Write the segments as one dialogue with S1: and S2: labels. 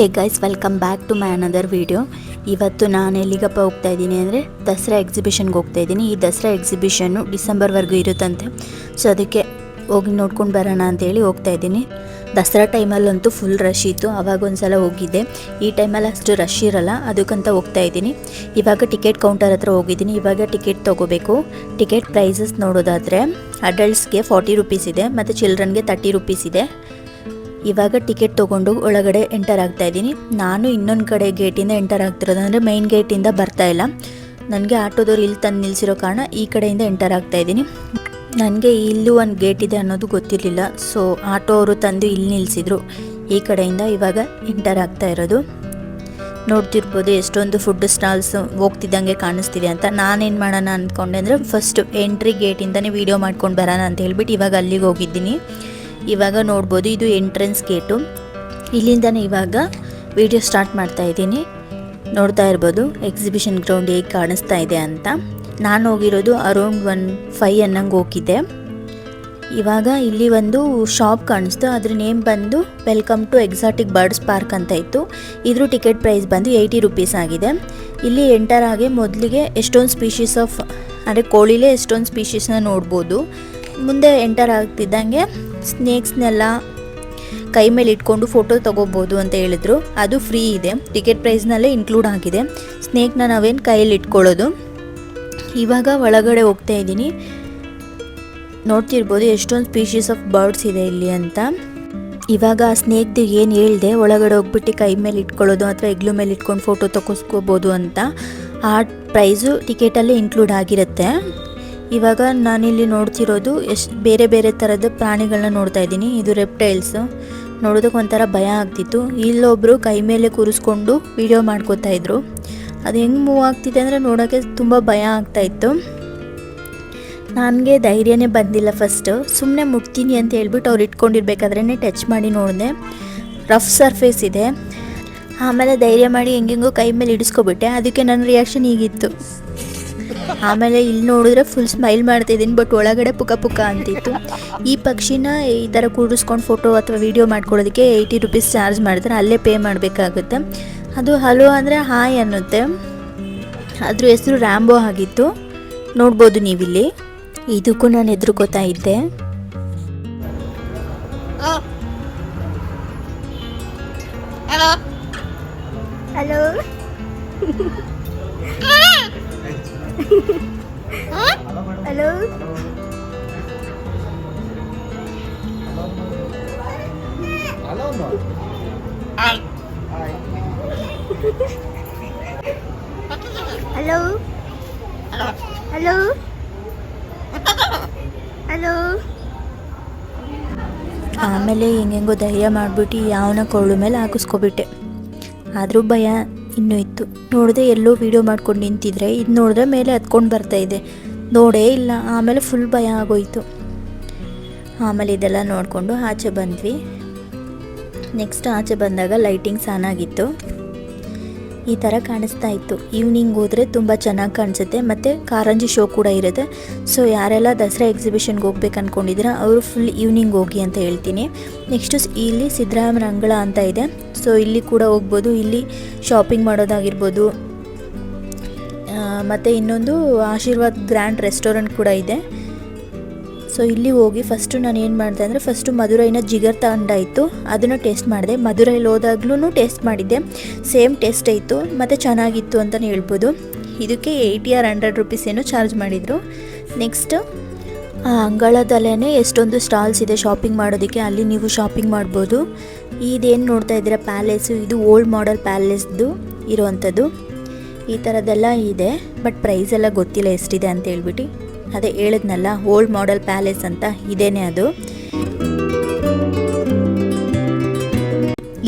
S1: Hey guys welcome back to my another video ಇವತ್ತು ನಾನು ಎಲ್ಲಿಗಪ್ಪ ಹೋಗ್ತಾ ಇದ್ದೀನಿ ಅಂದರೆ ದಸರಾ ಎಕ್ಸಿಬಿಷನ್ಗೆ ಹೋಗ್ತಾ ಇದ್ದೀನಿ. ಈ ದಸರಾ ಎಕ್ಸಿಬಿಷನ್ನು ಡಿಸೆಂಬರ್ವರೆಗೂ ಇರುತ್ತಂತೆ. ಸೊ ಅದಕ್ಕೆ ಹೋಗಿ ನೋಡ್ಕೊಂಡು ಬರೋಣ ಅಂತೇಳಿ ಹೋಗ್ತಾ ಇದ್ದೀನಿ. ದಸರಾ ಟೈಮಲ್ಲಂತೂ ಫುಲ್ ರಶ್ ಇತ್ತು. ಆವಾಗ ಒಂದು ಸಲ ಹೋಗಿದ್ದೆ. ಈ ಟೈಮಲ್ಲಿ ಅಷ್ಟು ರಶ್ ಇರಲ್ಲ. ಅದಕ್ಕಂತ ಹೋಗ್ತಾ ಇದ್ದೀನಿ. ಇವಾಗ ಟಿಕೆಟ್ ಕೌಂಟರ್ ಹತ್ರ ಹೋಗಿದ್ದೀನಿ. ಇವಾಗ ಟಿಕೆಟ್ ತೊಗೋಬೇಕು. ಟಿಕೆಟ್ ಪ್ರೈಸಸ್ ನೋಡೋದಾದರೆ ಅಡಲ್ಟ್ಸ್ಗೆ ಫಾರ್ಟಿ ರುಪೀಸ್ ಇದೆ. ಮತ್ತು ಚಿಲ್ಡ್ರನ್ಗೆ ತರ್ಟಿ ರುಪೀಸ್ ಇದೆ. ಇವಾಗ ಟಿಕೆಟ್ ತೊಗೊಂಡು ಒಳಗಡೆ ಎಂಟರ್ ಆಗ್ತಾ ಇದ್ದೀನಿ. ನಾನು ಇನ್ನೊಂದು ಕಡೆ ಗೇಟಿಂದ ಎಂಟರ್ ಆಗ್ತಿರೋದು ಅಂದರೆ ಮೈನ್ ಗೇಟಿಂದ ಬರ್ತಾ ಇಲ್ಲ. ನನಗೆ ಆಟೋದವ್ರು ಇಲ್ಲಿ ತಂದು ನಿಲ್ಲಿಸಿರೋ ಕಾರಣ ಈ ಕಡೆಯಿಂದ ಎಂಟರ್ ಆಗ್ತಾ ಇದ್ದೀನಿ. ನನಗೆ ಇಲ್ಲೂ ಒಂದು ಗೇಟ್ ಇದೆ ಅನ್ನೋದು ಗೊತ್ತಿರಲಿಲ್ಲ. ಸೊ ಆಟೋ ಅವರು ತಂದು ಇಲ್ಲಿ ನಿಲ್ಲಿಸಿದ್ರು ಈ ಕಡೆಯಿಂದ ಇವಾಗ ಎಂಟರ್ ಆಗ್ತಾ ಇರೋದು. ನೋಡ್ತಿರ್ಬೋದು ಎಷ್ಟೊಂದು ಫುಡ್ ಸ್ಟಾಲ್ಸ್ ಹೋಗ್ತಿದ್ದಂಗೆ ಕಾಣಿಸ್ತಿದೆ ಅಂತ. ನಾನೇನು ಮಾಡೋಣ ಅಂದ್ಕೊಂಡೆ ಅಂದರೆ ಫಸ್ಟ್ ಎಂಟ್ರಿ ಗೇಟಿಂದನೇ ವೀಡಿಯೋ ಮಾಡ್ಕೊಂಡು ಬರೋಣ ಅಂತ ಹೇಳ್ಬಿಟ್ಟು ಇವಾಗ ಅಲ್ಲಿಗೆ ಹೋಗಿದ್ದೀನಿ. ಇವಾಗ ನೋಡ್ಬೋದು ಇದು ಎಂಟ್ರೆನ್ಸ್ ಗೇಟು ಇಲ್ಲಿಂದನೇ ಇವಾಗ ವಿಡಿಯೋ ಸ್ಟಾರ್ಟ್ ಮಾಡ್ತಾ ಇದ್ದೀನಿ. ನೋಡ್ತಾ ಇರ್ಬೋದು ಎಕ್ಸಿಬಿಷನ್ ಗ್ರೌಂಡ್ ಹೇಗೆ ಕಾಣಿಸ್ತಾ ಇದೆ ಅಂತ. ನಾನು ಹೋಗಿರೋದು ಅರೌಂಡ್ ಒನ್ ಫೈ ಅನ್ನಂಗೆ ಹೋಗಿದ್ದೆ ಇವಾಗ ಇಲ್ಲಿ ಒಂದು ಶಾಪ್ ಕಾಣಿಸ್ತು. ಅದ್ರ ನೇಮ್ ಬಂದು welcome to exotic birds park ಅಂತ ಇತ್ತು. ಇದ್ರ ಟಿಕೆಟ್ ಪ್ರೈಸ್ ಬಂದು ಏಯ್ಟಿ ರುಪೀಸ್ ಆಗಿದೆ. ಇಲ್ಲಿ ಎಂಟರ್ ಆಗಿ ಮೊದಲಿಗೆ ಎಷ್ಟೊಂದು ಸ್ಪೀಷೀಸ್ ಆಫ್ ಅಂದರೆ ಕೋಳಿಲೇ ಎಷ್ಟೊಂದು ಸ್ಪೀಷೀಸ್ನ ನೋಡ್ಬೋದು. ಮುಂದೆ ಎಂಟರ್ ಆಗ್ತಿದ್ದಂಗೆ ಸ್ನೇಕ್ಸ್ನೆಲ್ಲ ಕೈ ಮೇಲೆ ಇಟ್ಕೊಂಡು ಫೋಟೋ ತೊಗೋಬೋದು ಅಂತ ಹೇಳಿದ್ರು. ಅದು ಫ್ರೀ ಇದೆ. ಟಿಕೆಟ್ ಪ್ರೈಸ್ನಲ್ಲೇ ಇನ್ಕ್ಲೂಡ್ ಆಗಿದೆ. ಸ್ನೇಕ್ನ ನಾವೇನು ಕೈಯಲ್ಲಿ ಇಟ್ಕೊಳ್ಳೋದು? ಇವಾಗ ಒಳಗಡೆ ಹೋಗ್ತಾ ಇದ್ದೀನಿ. ನೋಡ್ತಿರ್ಬೋದು ಎಷ್ಟೊಂದು ಸ್ಪೀಷೀಸ್ ಆಫ್ ಬರ್ಡ್ಸ್ ಇದೆ ಇಲ್ಲಿ ಅಂತ. ಇವಾಗ ಆ ಸ್ನೇಕ್ದು ಏನು ಹೇಳಿದೆ? ಒಳಗಡೆ ಹೋಗ್ಬಿಟ್ಟು ಕೈ ಮೇಲೆ ಇಟ್ಕೊಳ್ಳೋದು ಅಥವಾ ಎಗ್ಲು ಮೇಲೆ ಇಟ್ಕೊಂಡು ಫೋಟೋ ತಗೋಸ್ಕೋಬೋದು ಅಂತ. ಆ ಪ್ರೈಸು ಟಿಕೆಟಲ್ಲೇ ಇನ್ಕ್ಲೂಡ್ ಆಗಿರುತ್ತೆ. ಇವಾಗ ನಾನಿಲ್ಲಿ ನೋಡ್ತಿರೋದು ಎಷ್ಟು ಬೇರೆ ಬೇರೆ ಥರದ ಪ್ರಾಣಿಗಳನ್ನ ನೋಡ್ತಾ ಇದ್ದೀನಿ. ಇದು ರೆಪ್ಟೈಲ್ಸು ನೋಡೋದಕ್ಕೆ ಒಂಥರ ಭಯ ಆಗ್ತಿತ್ತು. ಇಲ್ಲೊಬ್ಬರು ಕೈ ಮೇಲೆ ಕೂರಿಸ್ಕೊಂಡು ವಿಡಿಯೋ ಮಾಡ್ಕೋತಾ ಇದ್ರು. ಅದು ಹೆಂಗೆ ಮೂವ್ ಆಗ್ತಿದೆ ಅಂದರೆ ನೋಡೋಕ್ಕೆ ತುಂಬ ಭಯ ಆಗ್ತಾ ಇತ್ತು. ನನಗೆ ಧೈರ್ಯನೇ ಬಂದಿಲ್ಲ ಫಸ್ಟು ಸುಮ್ಮನೆ ಮುಟ್ತೀನಿ ಅಂತ ಹೇಳ್ಬಿಟ್ಟು ಅವ್ರು ಇಟ್ಕೊಂಡಿರ್ಬೇಕಾದ್ರೇ ಟಚ್ ಮಾಡಿ ನೋಡಿದೆ. ರಫ್ ಸರ್ಫೇಸ್ ಇದೆ. ಆಮೇಲೆ ಧೈರ್ಯ ಮಾಡಿ ಹೆಂಗೆಂಗೋ ಕೈ ಮೇಲೆ ಇಡಿಸ್ಕೊಬಿಟ್ಟೆ ಅದಕ್ಕೆ ನನ್ನ ರಿಯಾಕ್ಷನ್ ಹೀಗಿತ್ತು ಆಮೇಲೆ ಇಲ್ಲಿ ನೋಡಿದ್ರೆ ಫುಲ್ ಸ್ಮೈಲ್ ಮಾಡ್ತಾ ಇದ್ದೀನಿ ಬಟ್ ಒಳಗಡೆ ಪುಕ ಪುಕ ಅಂತಿತ್ತು. ಈ ಪಕ್ಷಿನ ಈ ಥರ ಕೂಡಿಸ್ಕೊಂಡು ಫೋಟೋ ಅಥವಾ ವೀಡಿಯೋ ಮಾಡ್ಕೊಳ್ಳೋದಕ್ಕೆ ಏಯ್ಟಿ ರುಪೀಸ್ ಚಾರ್ಜ್ ಮಾಡ್ತಾರೆ ಅಲ್ಲೇ ಪೇ ಮಾಡಬೇಕಾಗುತ್ತೆ. ಅದು ಹಲೋ ಅಂದರೆ ಹಾಯ್ ಅನ್ನುತ್ತೆ. ಅದ್ರ ಹೆಸರು ರ್ಯಾಂಬೋ ಆಗಿತ್ತು. ನೋಡ್ಬೋದು ನೀವಿಲ್ಲಿ. ಇದಕ್ಕೂ ನಾನು ಎದುರುಕೋತಾ ಇದ್ದೆ.
S2: Hello? Hello? Hello hello hello hello
S1: ಆಮೇಲೆ ಹೆಂಗೆಂಗೋ ಧೈರ್ಯ ಮಾಡಿಬಿಟ್ಟು ಯಾವನ ಕೊಳ್ಳು ಮೇಲೆ ಹಾಕಿಸ್ಕೊಬಿಟ್ಟೆ. ಆದರೂ ಭಯ. ಇನ್ನೂ ಇತ್ತು ನೋಡಿದೆ ಎಲ್ಲೋ ವೀಡಿಯೋ ಮಾಡ್ಕೊಂಡು ನಿಂತಿದ್ರೆ, ಇದು ನೋಡಿದ್ರೆ ಮೇಲೆ ಹತ್ಕೊಂಡು ಬರ್ತಾ ಇದೆ. ನೋಡೇ ಇಲ್ಲ, ಆಮೇಲೆ ಫುಲ್ ಭಯ ಆಗೋಯ್ತು. ಆಮೇಲೆ ಇದೆಲ್ಲ ನೋಡಿಕೊಂಡು ಆಚೆ ಬಂದ್ವಿ. ನೆಕ್ಸ್ಟ್ ಆಚೆ ಬಂದಾಗ ಲೈಟಿಂಗ್ಸ್ ಆನ್ ಆಗಿತ್ತು. ಈ ಥರ ಕಾಣಿಸ್ತಾ ಇತ್ತು. ಈವ್ನಿಂಗ್ ಹೋದರೆ ತುಂಬ ಚೆನ್ನಾಗಿ ಕಾಣಿಸುತ್ತೆ. ಮತ್ತು ಕಾರಂಜಿ ಶೋ ಕೂಡ ಇರುತ್ತೆ. ಸೊ ಯಾರೆಲ್ಲ ದಸರಾ ಎಕ್ಸಿಬಿಷನ್ಗೆ ಹೋಗ್ಬೇಕು ಅಂದ್ಕೊಂಡಿದ್ದೀರಾ ಅವರು ಫುಲ್ ಈವ್ನಿಂಗ್ ಹೋಗಿ ಅಂತ ಹೇಳ್ತೀನಿ. ನೆಕ್ಸ್ಟು ಇಲ್ಲಿ ಸಿದ್ದರಾಮನ ಅಂಗಳ ಅಂತ ಇದೆ. ಸೊ ಇಲ್ಲಿ ಕೂಡ ಹೋಗ್ಬೋದು. ಇಲ್ಲಿ ಶಾಪಿಂಗ್ ಮಾಡೋದಾಗಿರ್ಬೋದು. ಮತ್ತು ಇನ್ನೊಂದು ಆಶೀರ್ವಾದ್ ಗ್ರ್ಯಾಂಡ್ ರೆಸ್ಟೋರೆಂಟ್ ಕೂಡ ಇದೆ. ಸೊ ಇಲ್ಲಿ ಹೋಗಿ ಫಸ್ಟು ನಾನು ಏನು ಮಾಡಿದೆ ಅಂದರೆ ಫಸ್ಟು ಮಧುರೈನ ಜಿಗರ್ ತಗೊಂಡಾಯಿತು ಅದನ್ನು ಟೇಸ್ಟ್ ಮಾಡಿದೆ. ಮಧುರೈಲಿ ಹೋದಾಗ್ಲೂ ಟೇಸ್ಟ್ ಮಾಡಿದ್ದೆ. ಸೇಮ್ ಟೇಸ್ಟ್ ಆಯಿತು ಮತ್ತು ಚೆನ್ನಾಗಿತ್ತು ಅಂತಲೇ ಹೇಳ್ಬೋದು. ಇದಕ್ಕೆ ಏಯ್ಟಿ ಆರ್ ಹಂಡ್ರೆಡ್ ರುಪೀಸ್ ಏನೋ ಚಾರ್ಜ್ ಮಾಡಿದರು. ನೆಕ್ಸ್ಟ್ ಆ ಅಂಗಳದಲ್ಲೇ ಎಷ್ಟೊಂದು ಸ್ಟಾಲ್ಸ್ ಇದೆ ಶಾಪಿಂಗ್ ಮಾಡೋದಕ್ಕೆ. ಅಲ್ಲಿ ನೀವು ಶಾಪಿಂಗ್ ಮಾಡ್ಬೋದು. ಇದೇನು ನೋಡ್ತಾ ಇದ್ದೀರಾ? ಪ್ಯಾಲೇಸು ಇದು ಓಲ್ಡ್ ಮಾಡೆಲ್ ಪ್ಯಾಲೇಸ್ದು ಇರುವಂಥದ್ದು. ಈ ಥರದ್ದೆಲ್ಲ ಇದೆ. ಬಟ್ ಪ್ರೈಸ್ ಎಲ್ಲ ಗೊತ್ತಿಲ್ಲ ಎಷ್ಟಿದೆ ಅಂತ ಹೇಳ್ಬಿಟ್ಟು. ಅದೇ ಹೇಳಿದ್ನಲ್ಲ ಓಲ್ಡ್ ಮಾಡೆಲ್ ಪ್ಯಾಲೇಸ್ ಅಂತ, ಇದೇನೆ ಅದು.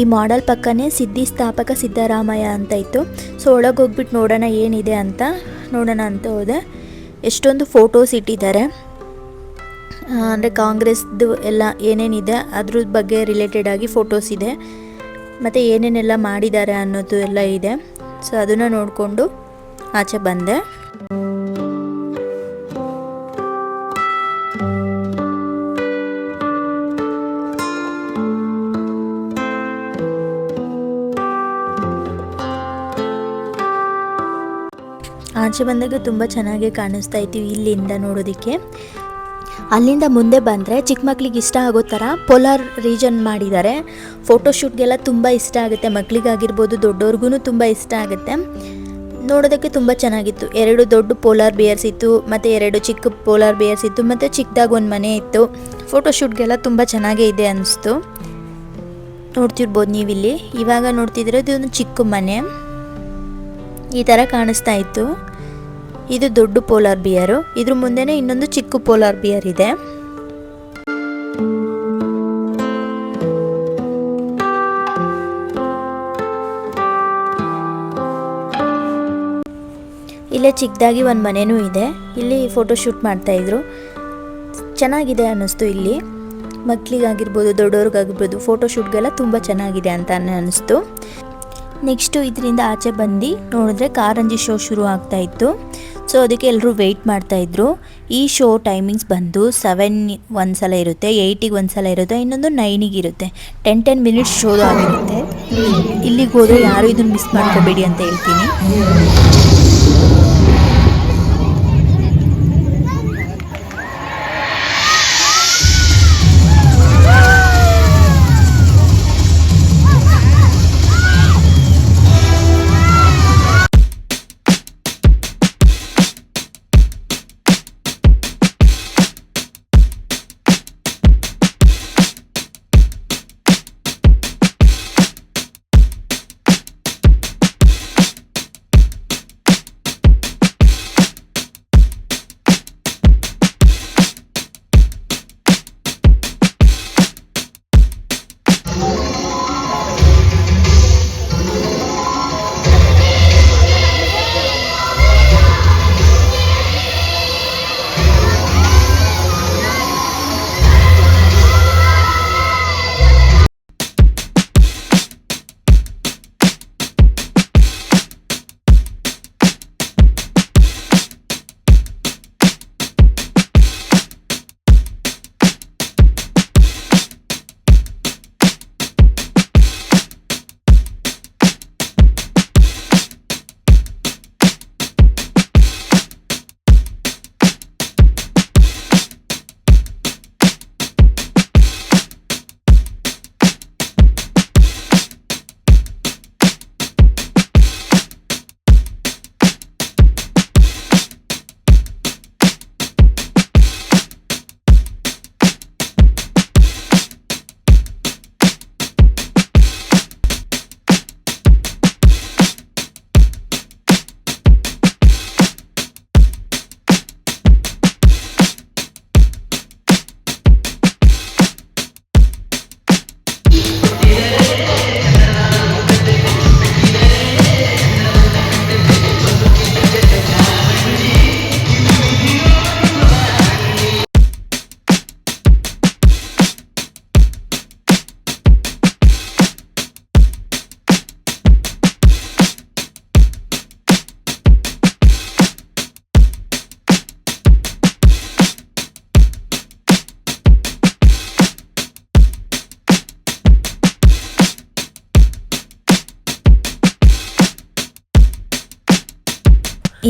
S1: ಈ ಮಾಡೆಲ್ ಪಕ್ಕನೇ ಸಿದ್ಧಿ ಸ್ಥಾಪಕ ಸಿದ್ದರಾಮಯ್ಯ ಅಂತ ಇತ್ತು. ಸೊ ಒಳಗೆ ಹೋಗ್ಬಿಟ್ಟು ನೋಡೋಣ ಏನಿದೆ ಅಂತ, ನೋಡೋಣ ಅಂತ ಹೋದೆ. ಎಷ್ಟೊಂದು ಫೋಟೋಸ್ ಇಟ್ಟಿದ್ದಾರೆ. ಅಂದರೆ ಕಾಂಗ್ರೆಸ್ದು ಎಲ್ಲ ಏನೇನಿದೆ, ಅದ್ರ ಬಗ್ಗೆ ರಿಲೇಟೆಡ್ ಆಗಿ ಫೋಟೋಸ್ ಇದೆ. ಮತ್ತು ಏನೇನೆಲ್ಲ ಮಾಡಿದ್ದಾರೆ ಅನ್ನೋದು ಎಲ್ಲ ಇದೆ. ಸೊ ಅದನ್ನು ನೋಡಿಕೊಂಡು ಆಚೆ ಬಂದೆ. ಆಚೆ ಬಂದಾಗ ತುಂಬ ಚೆನ್ನಾಗಿ ಕಾಣಿಸ್ತಾ ಇತ್ತು ಇಲ್ಲಿಂದ ನೋಡೋದಕ್ಕೆ. ಅಲ್ಲಿಂದ ಮುಂದೆ ಬಂದರೆ ಚಿಕ್ಕ ಮಕ್ಳಿಗೆ ಇಷ್ಟ ಆಗೋ ಥರ ಪೋಲಾರ್ ರೀಜನ್ ಮಾಡಿದ್ದಾರೆ. ಫೋಟೋಶೂಟ್ಗೆಲ್ಲ ತುಂಬ ಇಷ್ಟ ಆಗುತ್ತೆ ಮಕ್ಕಳಿಗಾಗಿರ್ಬೋದು ದೊಡ್ಡವ್ರಿಗೂ ತುಂಬ ಇಷ್ಟ ಆಗುತ್ತೆ. ನೋಡೋದಕ್ಕೆ ತುಂಬ ಚೆನ್ನಾಗಿತ್ತು. ಎರಡು ದೊಡ್ಡ ಪೋಲಾರ್ ಬಿಯರ್ಸ್ ಇತ್ತು, ಮತ್ತು ಎರಡು ಚಿಕ್ಕ ಪೋಲಾರ್ ಬಿಯರ್ಸ್ ಇತ್ತು, ಮತ್ತು ಚಿಕ್ಕದಾಗಿ ಒಂದು ಮನೆ ಇತ್ತು. ಫೋಟೋಶೂಟ್ಗೆಲ್ಲ ತುಂಬ ಚೆನ್ನಾಗೇ ಇದೆ ಅನ್ನಿಸ್ತು ನೋಡ್ತಿರ್ಬೋದು ನೀವಿಲ್ಲಿ. ಇವಾಗ ನೋಡ್ತಿದ್ರೆ ಒಂದು ಚಿಕ್ಕ ಮನೆ. ಈ ಥರ ಕಾಣಿಸ್ತಾ ಇತ್ತು. ಇದು ದೊಡ್ಡ ಪೋಲಾರ್ ಬಿಯರು ಇದ್ರ ಮುಂದೆನೇ ಇನ್ನೊಂದು ಚಿಕ್ಕ ಪೋಲಾರ್ ಬಿಯರ್ ಇದೆ. ಇಲ್ಲೇ ಚಿಕ್ಕದಾಗಿ ಒಂದು ಮನೆನೂ ಇದೆ. ಇಲ್ಲಿ ಫೋಟೋ ಶೂಟ್ ಮಾಡ್ತಾ ಇದ್ರು. ಚೆನ್ನಾಗಿದೆ ಅನ್ನಿಸ್ತು ಇಲ್ಲಿ. ಮಕ್ಕಳಿಗಾಗಿರ್ಬೋದು ದೊಡ್ಡವ್ರಿಗಾಗಿರ್ಬೋದು ಫೋಟೋ ಶೂಟ್ಗೆಲ್ಲ ತುಂಬ ಚೆನ್ನಾಗಿದೆ ಅಂತ ಅನ್ನಿಸ್ತು. ನೆಕ್ಸ್ಟು ಇದರಿಂದ ಆಚೆ ಬಂದು ನೋಡಿದ್ರೆ ಕಾರಂಜಿ ಶೋ ಶುರು ಆಗ್ತಾ ಇತ್ತು. ಸೊ ಅದಕ್ಕೆ ಎಲ್ಲರೂ ವೆಯ್ಟ್ ಮಾಡ್ತಾ ಇದ್ರು. ಈ ಶೋ ಟೈಮಿಂಗ್ಸ್ ಬಂದು ಸೆವೆನ್ ಒಂದು ಸಲ ಇರುತ್ತೆ ಏಯ್ಟಿಗೆ ಒಂದು ಸಲ ಇರುತ್ತೆ, ಇನ್ನೊಂದು ನೈನಿಗೆ ಇರುತ್ತೆ. ಟೆನ್ ಟೆನ್ ಮಿನಿಟ್ಸ್ ಶೋ ಆಗಿರುತ್ತೆ. ಇಲ್ಲಿಗೆ ಹೋದರೆ ಯಾರು ಇದನ್ನು ಮಿಸ್ ಮಾಡ್ಕೋಬೇಡಿ ಅಂತ ಹೇಳ್ತೀನಿ.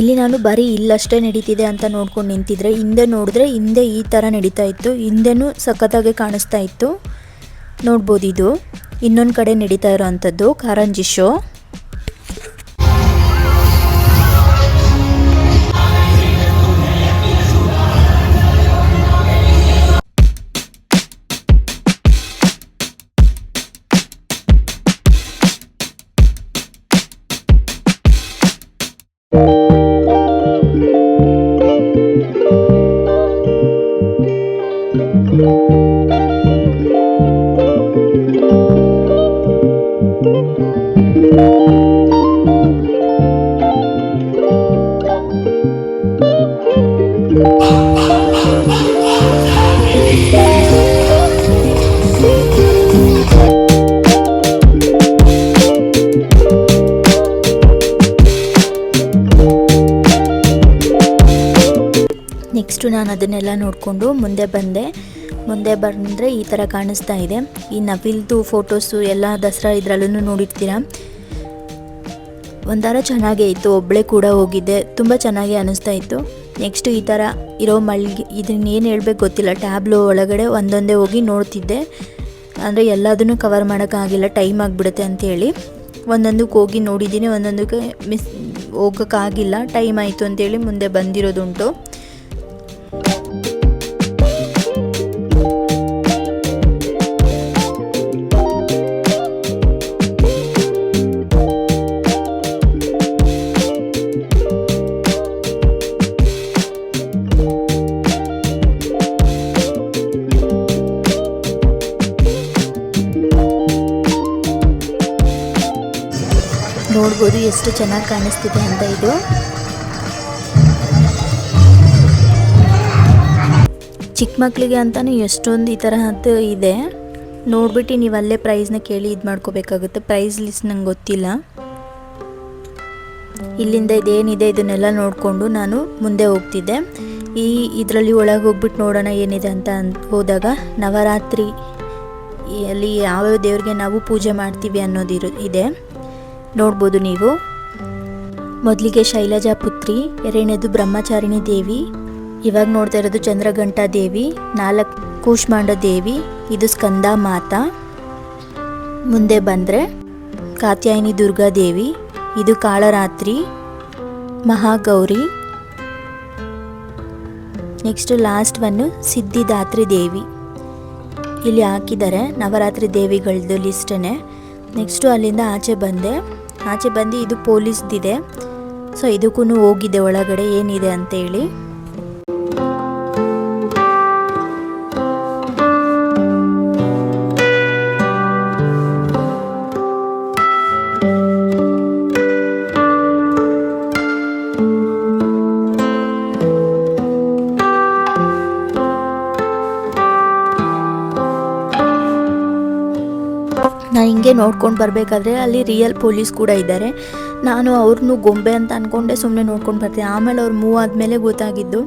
S1: ಇಲ್ಲಿ ನಾನು ಬರೀ ಇಲ್ಲಷ್ಟೇ ನಡೀತಿದೆ ಅಂತ ನೋಡ್ಕೊಂಡು ನಿಂತಿದ್ರೆ, ಹಿಂದೆ ನೋಡಿದ್ರೆ ಹಿಂದೆ ಈ ಥರ ನಡೀತಾ ಇತ್ತು. ಹಿಂದೆನೂ ಸಖತ್ತಾಗಿ ಕಾಣಿಸ್ತಾ ಇತ್ತು. ನೋಡ್ಬೋದು ಇದು. ಇನ್ನೊಂದು ಕಡೆ ನಡೀತಾ ಇರೋ ಅಂಥದ್ದು ಕಾರಂಜಿ ಶೋ ನೆಕ್ಸ್ಟು ನಾನು ಅದನ್ನೆಲ್ಲ ನೋಡಿಕೊಂಡು ಮುಂದೆ ಬಂದೆ. ಮುಂದೆ ಬಂದರೆ ಈ ಥರ ಕಾಣಿಸ್ತಾ ಇದೆ. ಈ ನವಿಲ್ದು ಫೋಟೋಸು ಎಲ್ಲ ದಸರಾ ಇದರಲ್ಲೂ ನೋಡಿರ್ತೀರ? ಒಂಥರ ಚೆನ್ನಾಗೇ ಇತ್ತು. ಒಬ್ಬಳೇ ಕೂಡ ಹೋಗಿದ್ದೆ. ತುಂಬ ಚೆನ್ನಾಗಿ ಅನ್ನಿಸ್ತಾ ಇತ್ತು. ನೆಕ್ಸ್ಟು ಈ ಥರ ಇರೋ ಮಳಿಗೆ ಇದನ್ನ ಏನು ಹೇಳ್ಬೇಕು ಗೊತ್ತಿಲ್ಲ. ಟ್ಯಾಬ್ಲು ಒಳಗಡೆ ಒಂದೊಂದೇ ಹೋಗಿ ನೋಡ್ತಿದ್ದೆ. ಅಂದರೆ ಎಲ್ಲದನ್ನು ಕವರ್ ಮಾಡೋಕ್ಕಾಗಿಲ್ಲ ಟೈಮ್ ಆಗಿಬಿಡುತ್ತೆ ಅಂತೇಳಿ ಒಂದೊಂದಕ್ಕೆ ಹೋಗಿ ನೋಡಿದ್ದೀನಿ. ಒಂದೊಂದಕ್ಕೆ ಮಿಸ್ ಹೋಗೋಕ್ಕಾಗಿಲ್ಲ ಟೈಮ್ ಆಯಿತು ಅಂತೇಳಿ ಮುಂದೆ ಬಂದಿರೋದುಂಟು. ನೋಡ್ಬೋದು ಎಷ್ಟು ಚೆನ್ನಾಗಿ ಕಾಣಿಸ್ತಿದೆ ಅಂತ ಇದು. ಚಿಕ್ಕ ಮಕ್ಕಳಿಗೆ ಅಂತಲೂ ಎಷ್ಟೊಂದು ಈ ತರಹದ್ದು ಇದೆ. ನೋಡ್ಬಿಟ್ಟು ನೀವು ಅಲ್ಲೇ ಪ್ರೈಸ್ನ ಕೇಳಿ ಇದು ಮಾಡ್ಕೋಬೇಕಾಗುತ್ತೆ. ಪ್ರೈಸ್ ಲಿಸ್ಟ್ ನಂಗೆ ಗೊತ್ತಿಲ್ಲ. ಇಲ್ಲಿಂದ ಇದೇನಿದೆ ಇದನ್ನೆಲ್ಲ ನೋಡಿಕೊಂಡು ನಾನು ಮುಂದೆ ಹೋಗ್ತಿದ್ದೆ. ಈ ಇದರಲ್ಲಿ ಒಳಗೆ ಹೋಗ್ಬಿಟ್ಟು ನೋಡೋಣ ಏನಿದೆ ಅಂತ ಹೋದಾಗ ನವರಾತ್ರಿ ಅಲ್ಲಿ ಯಾವ್ಯಾವ ದೇವ್ರಿಗೆ ನಾವು ಪೂಜೆ ಮಾಡ್ತೀವಿ ಅನ್ನೋದಿರು ಇದೆ. ನೋಡ್ಬೋದು ನೀವು. ಮೊದಲಿಗೆ ಶೈಲಜಾ ಪುತ್ರಿ ಎರಡನೇದು ಬ್ರಹ್ಮಚಾರಿಣಿ ದೇವಿ, ಇವಾಗ ನೋಡ್ತಾ ಇರೋದು ಚಂದ್ರಘಂಟಾ ದೇವಿ, ನಾಲ್ಕು ಕೂಷ್ಮಾಂಡ ದೇವಿ, ಇದು ಸ್ಕಂದ ಮಾತಾ. ಮುಂದೆ ಬಂದರೆ ಕಾತ್ಯಾಯಿನಿ ದುರ್ಗಾ ದೇವಿ, ಇದು Kalaratri, Mahagauri. Next last one Siddhidatri Devi. ಇಲ್ಲಿ ಹಾಕಿದ್ದಾರೆ ನವರಾತ್ರಿ ದೇವಿಗಳದ್ದು ಲಿಸ್ಟನ್ನೇ ನೆಕ್ಸ್ಟು ಅಲ್ಲಿಂದ ಆಚೆ ಬಂದೆ ಆಚೆ ಬಂದು ಇದು ಪೊಲೀಸ್ದಿದೆ. ಸೊ ಇದಕ್ಕೂ ಹೋಗಿದೆ ಒಳಗಡೆ ಏನಿದೆ ಅಂತೇಳಿ. ನೋಡ್ಕೊಂಡು ಬರಬೇಕಾದ್ರೆ ಅಲ್ಲಿ ರಿಯಲ್ ಪೊಲೀಸ್ ಕೂಡ ಇದ್ದಾರೆ. ನಾನು ಅವ್ರನ್ನೂ ಗೊಂಬೆ ಅಂತ ಅಂದ್ಕೊಂಡೆ ಸುಮ್ಮನೆ ನೋಡ್ಕೊಂಡು ಬರ್ತೀನಿ. ಆಮೇಲೆ ಅವ್ರು ಮೂವ್ ಆದಮೇಲೆ ಗೊತ್ತಾಗಿದ್ದು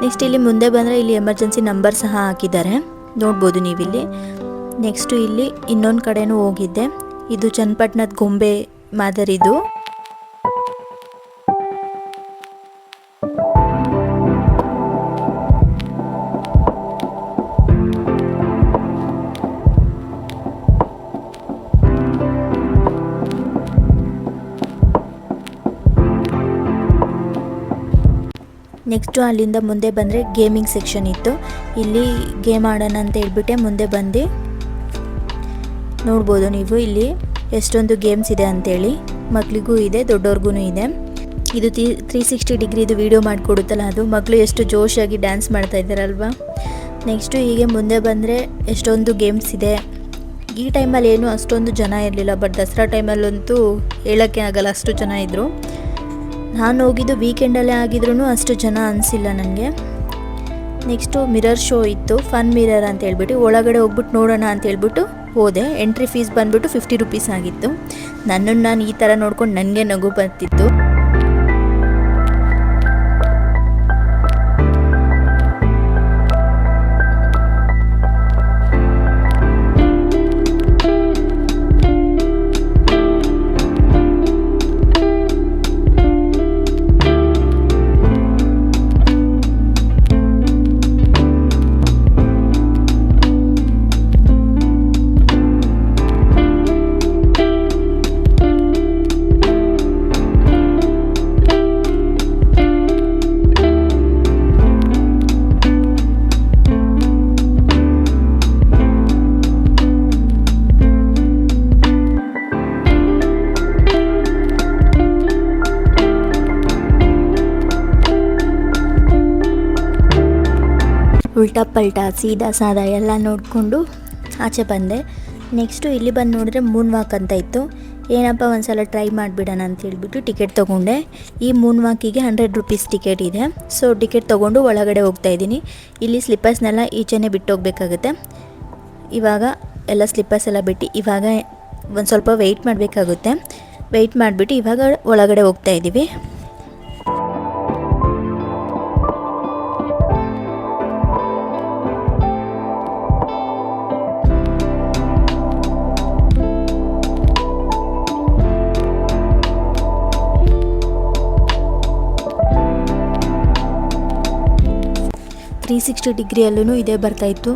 S1: ನೆಕ್ಸ್ಟ್ ಇಲ್ಲಿ ಮುಂದೆ ಬಂದರೆ ಇಲ್ಲಿ ಎಮರ್ಜೆನ್ಸಿ ನಂಬರ್ ಸಹ ಹಾಕಿದ್ದಾರೆ. ನೋಡ್ಬೋದು ನೀವಿಲ್ಲಿ. ನೆಕ್ಸ್ಟು ಇಲ್ಲಿ ಇನ್ನೊಂದು ಕಡೆನೂ ಹೋಗಿದ್ದೆ. ಇದು ಚನ್ನಪಟ್ಟಣದ ಗೊಂಬೆ ಮಾದರಿದು. ನೆಕ್ಸ್ಟು ಅಲ್ಲಿಂದ ಮುಂದೆ ಬಂದರೆ ಗೇಮಿಂಗ್ ಸೆಕ್ಷನ್ ಇತ್ತು. ಇಲ್ಲಿ ಗೇಮ್ ಆಡೋಣ ಅಂತ ಹೇಳ್ಬಿಟ್ಟೆ, ಮುಂದೆ ಬಂದು ನೋಡ್ಬೋದು ನೀವು ಇಲ್ಲಿ ಎಷ್ಟೊಂದು ಗೇಮ್ಸ್ ಇದೆ ಅಂತೇಳಿ. ಮಕ್ಕಳಿಗೂ ಇದೆ ದೊಡ್ಡವ್ರಿಗೂ ಇದೆ. ಇದು ತ್ರೀ ತ್ರೀ ಸಿಕ್ಸ್ಟಿ ಡಿಗ್ರಿದು ವೀಡಿಯೋ ಮಾಡಿಕೊಡುತ್ತಲ್ಲ ಅದು. ಮಕ್ಕಳು ಎಷ್ಟು ಜೋಶಾಗಿ ಡ್ಯಾನ್ಸ್ ಮಾಡ್ತಾ ಇದ್ದಾರಲ್ವಾ? ನೆಕ್ಸ್ಟು ಹೀಗೆ ಮುಂದೆ ಬಂದರೆ ಎಷ್ಟೊಂದು ಗೇಮ್ಸ್ ಇದೆ. ಈ ಟೈಮಲ್ಲಿ ಏನು ಅಷ್ಟೊಂದು ಜನ ಇರಲಿಲ್ಲ ಬಟ್ ದಸರಾ ಟೈಮಲ್ಲಂತೂ ಹೇಳೋಕ್ಕೆ ಆಗಲ್ಲ, ಅಷ್ಟು ಜನ ಇದ್ದರು ನಾನು ಹೋಗಿದ್ದು ವೀಕೆಂಡಲ್ಲೇ ಆಗಿದ್ರೂ ಅಷ್ಟು ಜನ ಅನಿಸಿಲ್ಲ ನನಗೆ. ನೆಕ್ಸ್ಟು ಮಿರರ್ ಶೋ ಇತ್ತು ಫನ್ ಮಿರರ್ ಅಂತ ಹೇಳ್ಬಿಟ್ಟು, ಒಳಗಡೆ ಹೋಗ್ಬಿಟ್ಟು ನೋಡೋಣ ಅಂತ ಹೇಳ್ಬಿಟ್ಟು ಹೋದೆ. ಎಂಟ್ರಿ ಫೀಸ್ ಬಂದ್ಬಿಟ್ಟು ಫಿಫ್ಟಿ ರುಪೀಸ್ ಆಗಿತ್ತು. ನನ್ನನ್ನು ನಾನು ಈ ಥರ ನೋಡ್ಕೊಂಡು ನನಗೆ ನಗು ಬರ್ತಿತ್ತು. ಉಲ್ಟಾ ಪಲ್ಟಾ, ಸೀದಾ ಸಾದಾ ಎಲ್ಲ ನೋಡಿಕೊಂಡು ಆಚೆ ಬಂದೆ. ನೆಕ್ಸ್ಟು ಇಲ್ಲಿ ಬಂದು ನೋಡಿದ್ರೆ ಮೂನ್ ವಾಕ್ ಅಂತ ಇತ್ತು. ಏನಪ್ಪ ಒಂದ್ಸಲ ಟ್ರೈ ಮಾಡಿಬಿಡೋಣ ಅಂತ ಹೇಳಿಬಿಟ್ಟು ಟಿಕೆಟ್ ತೊಗೊಂಡೆ. ಈ ಮೂನ್ ವಾಕಿಗೆ ಹಂಡ್ರೆಡ್ ರುಪೀಸ್ ಟಿಕೆಟ್ ಇದೆ. ಸೊ ಟಿಕೆಟ್ ತೊಗೊಂಡು ಒಳಗಡೆ ಹೋಗ್ತಾ ಇದ್ದೀನಿ. ಇಲ್ಲಿ ಸ್ಲಿಪ್ಪರ್ಸ್ನೆಲ್ಲ ಈಚೆನೇ ಬಿಟ್ಟು ಹೋಗಬೇಕಾಗುತ್ತೆ ಇವಾಗ ಎಲ್ಲ ಸ್ಲಿಪ್ಪರ್ಸ್ ಎಲ್ಲ ಬಿಟ್ಟು ಇವಾಗ ಒಂದು ಸ್ವಲ್ಪ ವೆಯ್ಟ್ ಮಾಡಬೇಕಾಗುತ್ತೆ. ವೆಯ್ಟ್ ಮಾಡಿಬಿಟ್ಟು ಇವಾಗ ಒಳಗಡೆ ಹೋಗ್ತಾ ಇದ್ದೀವಿ. ಸಿಕ್ಸ್ಟಿ ಡಿಗ್ರಿಯಲ್ಲೂ ಇದೇ ಬರ್ತಾಯಿತ್ತು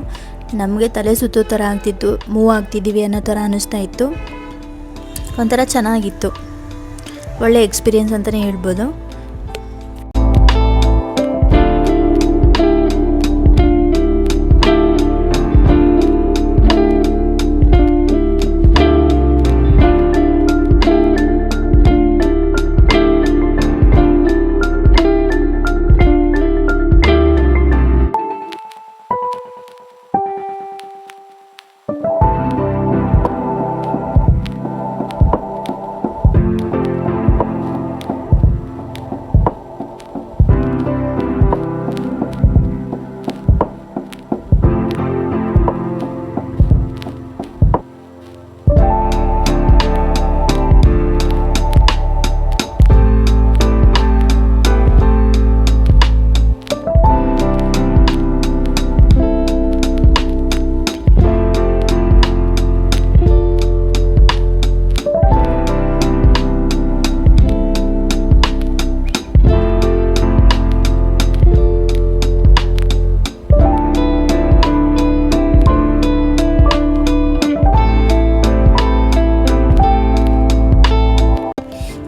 S1: ನಮಗೆ ತಲೆ ಸುತ್ತೋ ಥರ ಆಗ್ತಿತ್ತು ಮೂವ್ ಆಗ್ತಿದ್ದೀವಿ ಅನ್ನೋ ಥರ ಅನ್ನಿಸ್ತಾ ಇತ್ತು. ಒಂಥರ ಚೆನ್ನಾಗಿತ್ತು. ಒಳ್ಳೆ ಎಕ್ಸ್ಪೀರಿಯೆನ್ಸ್ ಅಂತಲೇ ಹೇಳ್ಬೋದು.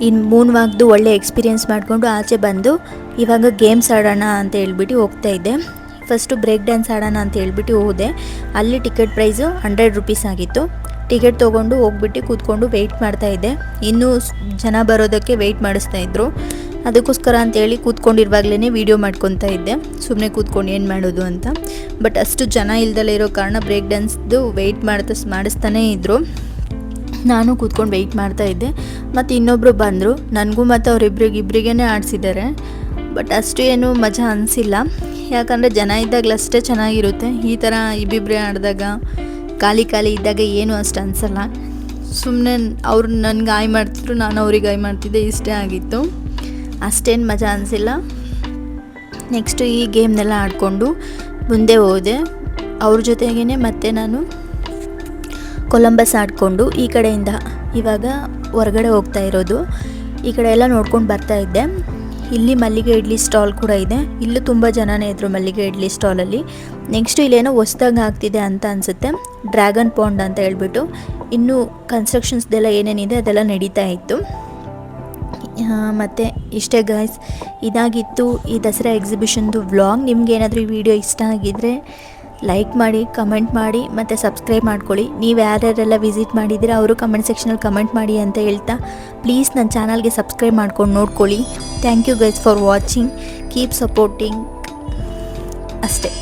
S1: ಇನ್ನು ಮೂನ್ ವಾಕ್ದು ಒಳ್ಳೆ ಎಕ್ಸ್ಪೀರಿಯೆನ್ಸ್ ಮಾಡಿಕೊಂಡು ಆಚೆ ಬಂದು ಇವಾಗ ಗೇಮ್ಸ್ ಆಡೋಣ ಅಂತ ಹೇಳ್ಬಿಟ್ಟು ಹೋಗ್ತಾ ಇದ್ದೆ. ಫಸ್ಟು ಬ್ರೇಕ್ ಡ್ಯಾನ್ಸ್ ಆಡೋಣ ಅಂತ ಹೇಳ್ಬಿಟ್ಟು ಹೋದೆ. ಅಲ್ಲಿ ಟಿಕೆಟ್ ಪ್ರೈಸು ಹಂಡ್ರೆಡ್ ರುಪೀಸ್ ಆಗಿತ್ತು. ಟಿಕೆಟ್ ತೊಗೊಂಡು ಹೋಗ್ಬಿಟ್ಟು ಕೂತ್ಕೊಂಡು ವೆಯ್ಟ್ ಮಾಡ್ತಾ ಇದ್ದೆ. ಇನ್ನೂ ಜನ ಬರೋದಕ್ಕೆ ವೆಯ್ಟ್ ಮಾಡಿಸ್ತಾ ಇದ್ರು. ಅದಕ್ಕೋಸ್ಕರ ಅಂತೇಳಿ ಕೂತ್ಕೊಂಡಿರುವಾಗಲೇ ವೀಡಿಯೋ ಮಾಡ್ಕೊತಾ ಇದ್ದೆ. ಸುಮ್ಮನೆ ಕೂತ್ಕೊಂಡು ಏನು ಮಾಡೋದು ಅಂತ. ಬಟ್ ಅಷ್ಟು ಜನ ಇಲ್ದಲೇ ಇರೋ ಕಾರಣ ಬ್ರೇಕ್ ಡ್ಯಾನ್ಸ್ದು ವೆಯ್ಟ್ ಮಾಡ್ತಾ ಮಾಡಿಸ್ತಾನೇ ಇದ್ದರು ನಾನು ಕೂತ್ಕೊಂಡು ವೆಯ್ಟ್ ಮಾಡ್ತಾ ಇದ್ದೆ. ಮತ್ತು ಇನ್ನೊಬ್ಬರು ಬಂದರು. ನನಗೂ ಮತ್ತು ಅವರಿಬ್ರಿಗೆ ಇಬ್ಬರಿಗೇ ಆಡಿಸಿದ್ದಾರೆ. ಬಟ್ ಅಷ್ಟು ಏನು ಮಜಾ ಅನಿಸಿಲ್ಲ. ಯಾಕಂದರೆ ಜನ ಇದ್ದಾಗಲಷ್ಟೇ ಚೆನ್ನಾಗಿರುತ್ತೆ. ಈ ಥರ ಇಬ್ಬಿಬ್ಬರೇ ಆಡಿದಾಗ, ಖಾಲಿ ಖಾಲಿ ಇದ್ದಾಗ ಏನೂ ಅಷ್ಟು ಅನಿಸಲ್ಲ. ಸುಮ್ಮನೆ ಅವ್ರು ನನಗೆ ಆಯ್ ಮಾಡ್ತಿದ್ರು, ನಾನು ಅವ್ರಿಗೆ ಆಯ್ ಮಾಡ್ತಿದ್ದೆ, ಇಷ್ಟೇ ಆಗಿತ್ತು. ಅಷ್ಟೇನು ಮಜಾ ಅನಿಸಿಲ್ಲ. ನೆಕ್ಸ್ಟು ಈ ಗೇಮ್ನೆಲ್ಲ ಆಡಿಕೊಂಡು ಮುಂದೆ ಹೋದೆ. ಅವ್ರ ಜೊತೆಗೇ ಮತ್ತೆ ನಾನು ಕೊಲಂಬಸ್ ಆಡಿಕೊಂಡು ಈ ಕಡೆಯಿಂದ ಇವಾಗ ಹೊರಗಡೆ ಹೋಗ್ತಾ ಇರೋದು. ಈ ಕಡೆ ಎಲ್ಲ ನೋಡ್ಕೊಂಡು ಬರ್ತಾ ಇದ್ದೆ. ಇಲ್ಲಿ ಮಲ್ಲಿಗೆ ಇಡ್ಲಿ ಸ್ಟಾಲ್ ಕೂಡ ಇದೆ. ಇಲ್ಲೂ ತುಂಬ ಜನನೇ ಇದ್ರು ಮಲ್ಲಿಗೆ ಇಡ್ಲಿ ಸ್ಟಾಲಲ್ಲಿ ನೆಕ್ಸ್ಟು ಇಲ್ಲೇನೋ ಹೊಸ್ದಾಗಿ ಆಗ್ತಿದೆ ಅಂತ ಅನಿಸುತ್ತೆ. ಡ್ರ್ಯಾಗನ್ ಪೌಂಡ್ ಅಂತ ಹೇಳ್ಬಿಟ್ಟು ಇನ್ನೂ ಕನ್ಸ್ಟ್ರಕ್ಷನ್ಸ್ದೆಲ್ಲ ಏನೇನಿದೆ ಅದೆಲ್ಲ ನಡೀತಾ ಇತ್ತು. ಮತ್ತು ಇಷ್ಟೇ ಗಾಯ್ಸ್ ಇದಾಗಿತ್ತು ಈ ದಸರಾ ಎಕ್ಸಿಬಿಷನ್ದು ವ್ಲಾಗ್ ನಿಮ್ಗೆ ಏನಾದರೂ ಈ ವಿಡಿಯೋ ಇಷ್ಟ ಆಗಿದ್ದರೆ ಲೈಕ್ ಮಾಡಿ ಕಮೆಂಟ್ ಮಾಡಿ, ಮತ್ತು ಸಬ್ಸ್ಕ್ರೈಬ್ ಮಾಡ್ಕೊಳ್ಳಿ. ನೀವು ಯಾರ್ಯಾರೆಲ್ಲ ವಿಸಿಟ್ ಮಾಡಿದ್ದೀರಾ, ಅವರು ಕಮೆಂಟ್ ಸೆಕ್ಷನಲ್ಲಿ ಕಮೆಂಟ್ ಮಾಡಿ ಅಂತ ಹೇಳ್ತಾ ಪ್ಲೀಸ್ ನನ್ನ ಚಾನಲ್ಗೆ ಸಬ್ಸ್ಕ್ರೈಬ್ ಮಾಡ್ಕೊಂಡು ನೋಡ್ಕೊಳ್ಳಿ. Thank you guys for watching keep supporting ಅಷ್ಟೇ.